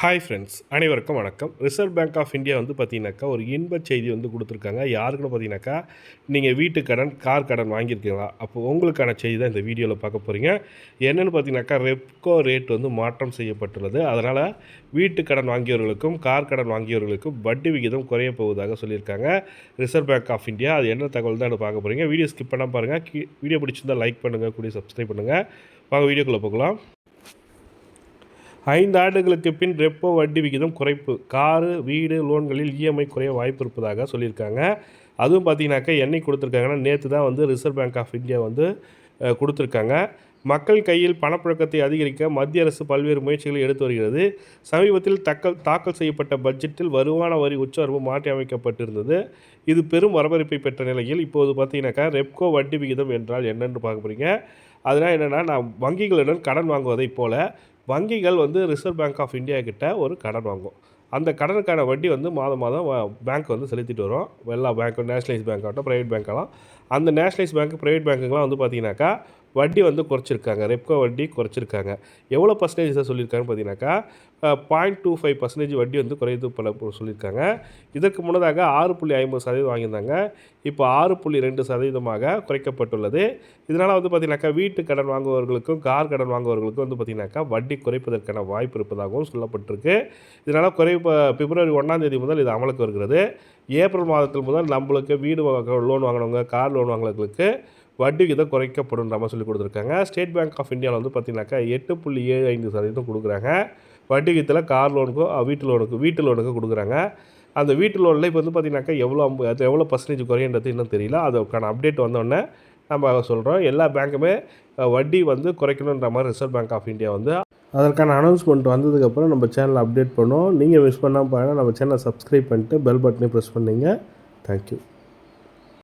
Hi friends அனைவருக்கும் வணக்கம். Reserve bank of India வந்து பார்த்தீங்கன்னாக்கா ஒரு இன்பச் செய்தி வந்து கொடுத்துருக்காங்க. யாருக்குன்னு பார்த்தீங்கன்னாக்கா நீங்கள் வீட்டு கடன் கார் கடன் வாங்கியிருக்கீங்களா? அப்போ உங்களுக்கான செய்தி தான் இந்த வீடியோவில் பார்க்க போகிறீங்க என்னென்னு பார்த்தீங்கன்னாக்கா ரெப்கோ ரேட் வந்து மாற்றம் செய்யப்பட்டுள்ளது. அதனால் வீட்டு கடன் வாங்கியவர்களுக்கும் கார் கடன் வாங்கியவர்களுக்கும் வட்டி விகிதம் குறைய போவதாக சொல்லியிருக்காங்க ரிசர்வ் பேங்க் ஆஃப் இந்தியா அது என்ன தகவல் தான் பார்க்க போகிறீங்க வீடியோ ஸ்கிப் பண்ணால் பாருங்கள் வீடியோ பிடிச்சிருந்தால் லைக் பண்ணுங்கள் கூடிய சப்ஸ்கிரைப் பண்ணுங்கள் வாங்க வீடியோக்குள்ளே போகலாம். ஐந்து ஆண்டுகளுக்கு பின் ரெப்போ வட்டி விகிதம் குறைப்பு. காரு வீடு லோன்களில் இஎம்ஐ குறைய வாய்ப்பு இருப்பதாக சொல்லியிருக்காங்க. அதுவும் பார்த்தீங்கன்னாக்கா என்னைக்கு கொடுத்துருக்காங்கன்னா நேற்று தான் வந்து ரிசர்வ் பேங்க் ஆஃப் இந்தியா வந்து கொடுத்துருக்காங்க. மக்கள் கையில் பணப்புழக்கத்தை அதிகரிக்க மத்திய அரசு பல்வேறு முயற்சிகளை எடுத்து வருகிறது. சமீபத்தில் தக்கல் தாக்கல் செய்யப்பட்ட பட்ஜெட்டில் வருமான வரி உச்சவரம்பு மாற்றி அமைக்கப்பட்டிருந்தது. இது பெரும் வரவேற்பை பெற்ற நிலையில் இப்போது பார்த்தீங்கன்னாக்கா ரெப்கோ வட்டி விகிதம் என்றால் என்னென்னு பார்க்க போகிறீங்க அதனால் என்னென்னா நான் வங்கிகளுடன் கடன் வாங்குவதைப் போல வங்கிகள் வந்து ரிசர்வ் பேங்க் ஆஃப் இந்தியா கிட்ட ஒரு கடன் வாங்கும். அந்த கடனுக்கான வட்டி வந்து மாதம் மாதம் பேங்க் வந்து செலுத்திட்டு வரும். எல்லா பேங்க்கும் நேஷ்னலைஸ் பேங்க் ஆகட்டும் ப்ரைவேட் பேங்க்கெல்லாம் அந்த நேஷ்னலைஸ் பேங்க் ப்ரைவேட் பேங்க்குங்கெலாம் வந்து பார்த்தீங்கன்னாக்கா வட்டி வந்து குறைச்சிருக்காங்க. ரெப்கோ வட்டி குறைச்சிருக்காங்க. எவ்வளோ பர்சன்டேஜ் தான் சொல்லியிருக்காங்கன்னு பார்த்தீங்கன்னாக்கா பாயிண்ட் டூ ஃபைவ் பர்சன்டேஜ் வட்டி வந்து குறைந்து பல சொல்லியிருக்காங்க. இதற்கு முன்னதாக ஆறு புள்ளி ஐம்பது சதவீதம் வாங்கியிருந்தாங்க. இப்போ ஆறு புள்ளி ரெண்டு சதவீதமாக குறைக்கப்பட்டுள்ளது. இதனால் வந்து பார்த்திங்கனாக்கா வீட்டு கடன் வாங்குபவர்களுக்கும் கார் கடன் வாங்குபவர்களுக்கும் வந்து பார்த்திங்கனாக்கா வட்டி குறைப்பதற்கான வாய்ப்பு இருப்பதாகவும் சொல்லப்பட்டிருக்கு. இதனால் குறைப்ப பிப்ரவரி ஒன்றாம் தேதி முதல் இது அமலுக்கு வருகிறது. ஏப்ரல் மாதத்தில் முதல் நம்மளுக்கு வீடு லோன் வாங்கினவங்க கார் லோன் வாங்கினவங்களுக்கு வட்டி விகிதம் குறைக்கப்படும் மாதிரி சொல்லி கொடுத்துருக்காங்க. ஸ்டேட் பேங்க் ஆஃப் இந்தியாவில் வந்து பார்த்தீங்கன்னாக்கா எட்டு புள்ளி ஏழு ஐந்து சதவீதம் கொடுக்குறாங்க. வட்டி விகிதத்தில் கார் லோனுக்கும் வீட்டு லோனுக்கு வீட்டு லோனுக்கு கொடுக்குறாங்க. அந்த வீட்டு லோனில் இப்போ வந்து பார்த்திங்கனாக்கா எவ்வளோ அது எவ்வளோ பர்சன்டேஜ் குறையன்றது இன்னும் தெரியல. அதுக்கான அப்டேட் வந்தோடனே நம்ம சொல்கிறோம் எல்லா பேங்க்குமே வட்டி வந்து குறைக்கணுன்ற மாதிரி ரிசர்வ் பேங்க் ஆஃப் இந்தியா வந்து அதற்கான அனௌன்ஸ்மெண்ட் வந்ததுக்கப்புறம் நம்ம சேனலை அப்டேட் பண்ணுவோம் நீங்கள் மிஸ் பண்ணாமல் பாருங்கள் நம்ம சேனலை சப்ஸ்கிரைப் பண்ணிட்டு பெல் பட்டனையும் ப்ரெஸ் பண்ணிங்க. தேங்க்யூ